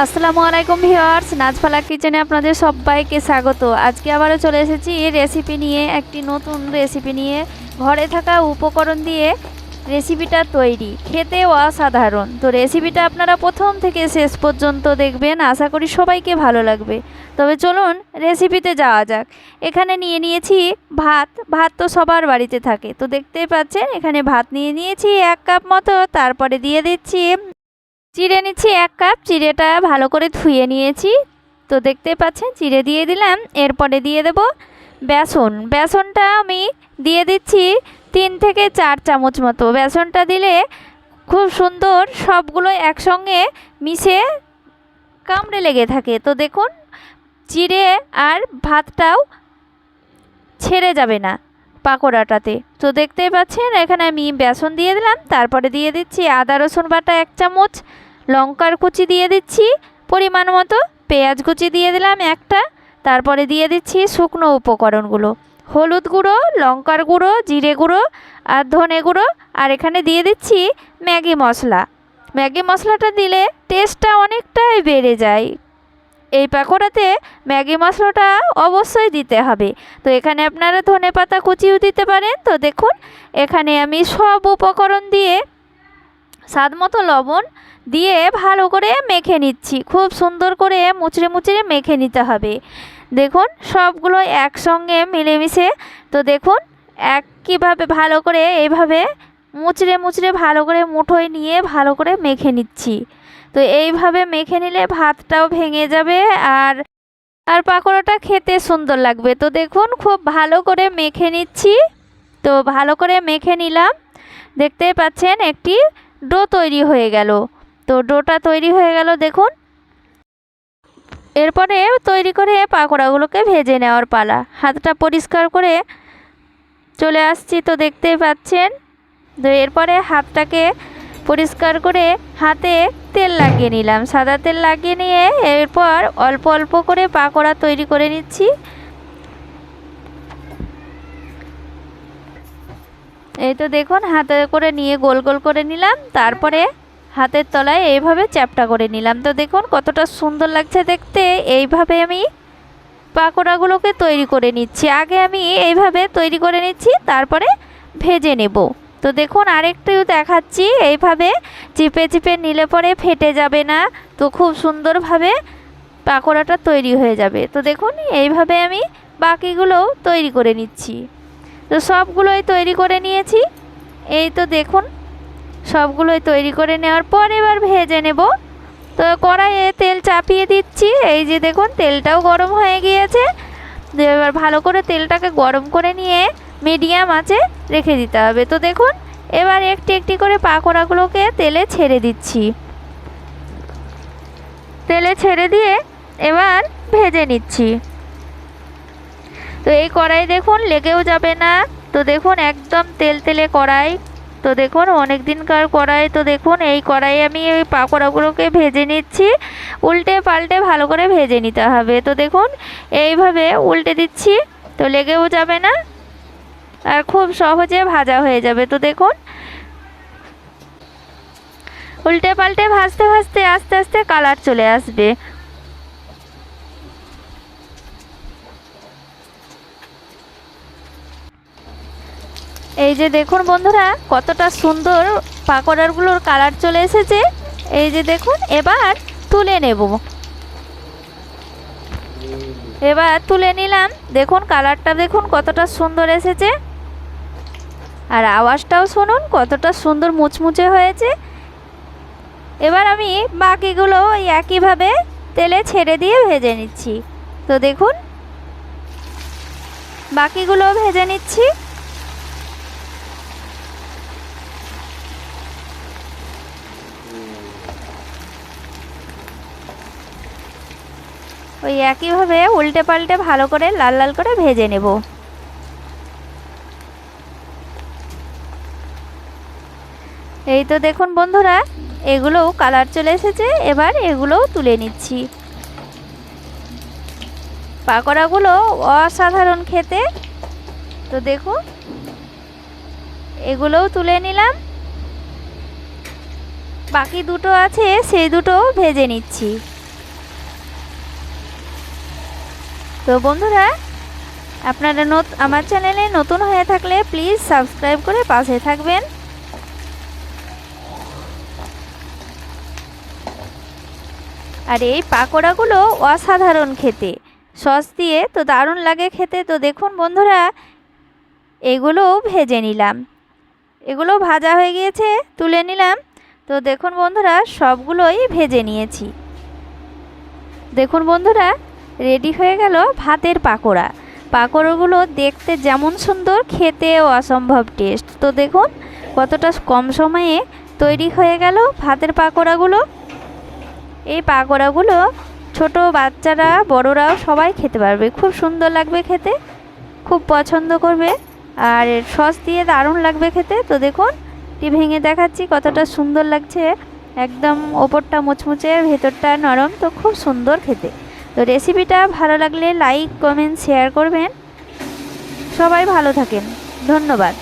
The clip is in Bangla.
আসসালামু আলাইকুম ভিউয়ার্স, নাজফালা কিচেনে আপনাদের সবাইকে স্বাগত। আজকে আবারও চলে এসেছি এই রেসিপি নিয়ে, একটি নতুন রেসিপি নিয়ে। ঘরে থাকা উপকরণ দিয়ে রেসিপিটা তৈরি। খেতেও অসাধারণ। তো রেসিপিটা আপনারা প্রথম থেকে শেষ পর্যন্ত দেখবেন, আশা করি সবাইকে ভালো লাগবে। তবে চলুন রেসিপিতে যাওয়া যাক। এখানে নিয়ে নিয়েছি ভাত। ভাত তো সবার বাড়িতে থাকে। তো দেখতেই পাচ্ছেন, এখানে ভাত নিয়ে নিয়েছি এক কাপ মতো। তারপরে দিয়ে দিচ্ছি চিড়ে নিচ্ছি এক কাপ, চিড়েটা ভালো করে ধুয়ে নিয়েছি। তো দেখতে পাচ্ছেন, চিড়ে দিয়ে দিলাম, এরপরে দিয়ে দেব বেসন। বেসনটা আমি দিয়ে দিচ্ছি তিন থেকে চার চামচ মতো। বেসনটা দিলে খুব সুন্দর সবগুলো একসঙ্গে মিশে কামড়ে লেগে থাকে। তো দেখুন, চিড়ে আর ভাতটাও ছেড়ে যাবে না। পাকোড়াটাতে তো দেখতেই পাচ্ছেন, এখানে আমি বেসন দিয়ে দিলাম, তারপরে দিয়ে দিচ্ছি আদা, রসুন বাটা এক চামচ, লঙ্কার কুচি দিয়ে দিচ্ছি, পরিমাণ মতো পেঁয়াজ কুচি দিয়ে দিলাম একটা, তারপরে দিয়ে দিচ্ছি শুকনো উপকরণগুলো। হলুদ গুঁড়ো, লঙ্কার গুঁড়ো, জিরে গুঁড়ো আর ধনে গুঁড়ো, আর এখানে দিয়ে দিচ্ছি ম্যাগি মশলা। ম্যাগি মশলাটা দিলে টেস্টটা অনেকটাই বেড়ে যায়। এই পাকোড়াতে ম্যাগি মশলাটা অবশ্যই দিতে হবে। তো এখানে আপনারা ধনে পাতা কুচিও দিতে পারেন। তো দেখুন, এখানে আমি সব উপকরণ দিয়ে স্বাদ মতো লবণ দিয়ে ভালো করে মেখে নিচ্ছি। খুব সুন্দর করে মুচড়ে মুচড়ে মেখে নিতে হবে। দেখুন, সবগুলো একসঙ্গে মিলেমিশে, তো দেখুন, এক কীভাবে ভালো করে এইভাবে মুচড়ে মুচড়ে ভালো করে মুঠোয় নিয়ে ভালো করে মেখে নিচ্ছি। তো এইভাবে মেখে নিলে ভাতটাও ভেঙে যাবে আর আর পাকোড়াটা খেতে সুন্দর লাগবে। তো দেখুন, খুব ভালো করে মেখে নিচ্ছি। তো ভালো করে মেখে নিলাম। দেখতেই পাচ্ছেন, একটি ডো তৈরি হয়ে গেল। তো ডোটা তৈরি হয়ে গেল, দেখুন। এরপরে তৈরি করে পাকোড়াগুলোকে ভেজে নেওয়ার পালা। হাতটা পরিষ্কার করে চলে আসছি, তো দেখতেই পাচ্ছেন। তো এরপরে হাতটাকে পরিষ্কার করে হাতে তেল লাগিয়ে নিলাম। সাদা তেল লাগিয়ে নিয়ে এরপর অল্প অল্প করে পাকোড়া তৈরি করে নিচ্ছি। এই তো দেখুন, হাতে করে নিয়ে গোল গোল করে নিলাম। তারপরে হাতের তলায় এইভাবে চ্যাপটা করে নিলাম। তো দেখুন, কতটা সুন্দর লাগছে দেখতে। এইভাবে আমি পাকোড়াগুলোকে তৈরি করে নিচ্ছি। আগে আমি এইভাবে তৈরি করে নিচ্ছি, তারপরে ভেজে নেব। তো দেখুন, আরেকটু দেখাচ্ছি। এইভাবে চিপে চিপে নিলে পরে ফেটে যাবে না। তো খুব সুন্দরভাবে পাকোড়াটা তৈরি হয়ে যাবে। তো দেখুন, এইভাবে আমি বাকিগুলোও তৈরি করে নিচ্ছি। তো সবগুলোই তৈরি করে নিয়েছি। এই তো দেখুন, সবগুলোই তৈরি করে নেওয়ার পর এবার ভেজে নেব। তো কড়াইয়ে তেল চাপিয়ে দিচ্ছি। এই যে দেখুন, তেলটাও গরম হয়ে গিয়েছে। এবার ভালো করে তেলটাকে গরম করে নিয়ে মিডিয়াম আঁচে রেখে দিতে হবে। তো দেখুন, এবার একটি একটি করে পাকোড়াগুলোকে তেলে ছেড়ে দিচ্ছি। তেলে ছেড়ে দিয়ে এবার ভেজে নিচ্ছি। তো এই কড়াই দেখুন লেগেও যাবে না। তো দেখুন একদম তেল তেলে কড়াই। তো দেখুন অনেক দিনকার কড়াই। তো দেখুন এই কড়াই আমি ওই পাকোড়াগুলোকে ভেজে নিচ্ছি। উল্টে পাল্টে ভালো করে ভেজে নিতে হবে। তো দেখুন এইভাবে উল্টে দিচ্ছি। তো লেগেও যাবে না। খুব সহজে ভাজা হয়ে যাবে। তো দেখুন উল্টে পাল্টে ভাজতে ভাজতে আস্তে আস্তে কালার চলে আসবে। এই যে দেখুন বন্ধুরা, কতটা সুন্দর পাকোড়াগুলোর কালার চলে এসেছে। এই যে দেখুন, এবার তুলে নেব। এবার তুলে নিলাম। দেখুন, কালারটা দেখুন কতটা সুন্দর এসেছে। আর আওয়াজটাও শুনুন, কতটা সুন্দর মুচমুচে হয়েছে। এবার আমি বাকিগুলো একইভাবে তেলে ছেড়ে দিয়ে ভেজে নিচ্ছি। তো দেখুন, বাকিগুলো ভেজে নিচ্ছি। ওই একইভাবে উল্টে পাল্টে ভালো করে লাল লাল করে ভেজে নেব। এই তো দেখুন বন্ধুরা, এগুলোও কালার চলে এসেছে, এবার এগুলোও তুলে নিচ্ছি। পাকোড়াগুলো অসাধারণ খেতে। তো দেখুন, এগুলোও তুলে নিলাম। বাকি দুটো আছে, সেই দুটো ভেজে নিচ্ছি। তো বন্ধুরা, আপনারা আমার চ্যানেলে নতুন হয়ে থাকলে প্লিজ সাবস্ক্রাইব করে পাশে থাকবেন। আর এই পাকোড়াগুলো অসাধারণ খেতে। সস দিয়ে তো দারুণ লাগে খেতে। তো দেখুন বন্ধুরা, এগুলো ভেজে নিলাম। এগুলো ভাজা হয়ে গিয়েছে, তুলে নিলাম। তো দেখুন বন্ধুরা, সবগুলোই ভেজে নিয়েছি। দেখুন বন্ধুরা, রেডি হয়ে গেল ভাতের পাকোড়া। পাকোড়াগুলো দেখতে যেমন সুন্দর, খেতেও অসম্ভব টেস্ট। তো দেখুন, কতটা কম সময়ে তৈরি হয়ে গেল ভাতের পাকোড়াগুলো। এই পাকোড়াগুলো ছোট বাচ্চারা বড়রাও সবাই খেতে পারবে। খুব সুন্দর লাগবে খেতে, খুব পছন্দ করবে। আর সস দিয়ে দারুণ লাগবে খেতে। তো দেখুন, টি ভেঙে দেখাচ্ছি কতটা সুন্দর লাগছে। একদম ওপরটা মুচমুচে, ভেতরটা নরম, তো খুব সুন্দর খেতে। তো রেসিপিটা ভালো লাগলে লাইক, কমেন্ট, শেয়ার করবেন। সবাই ভালো থাকেন। ধন্যবাদ।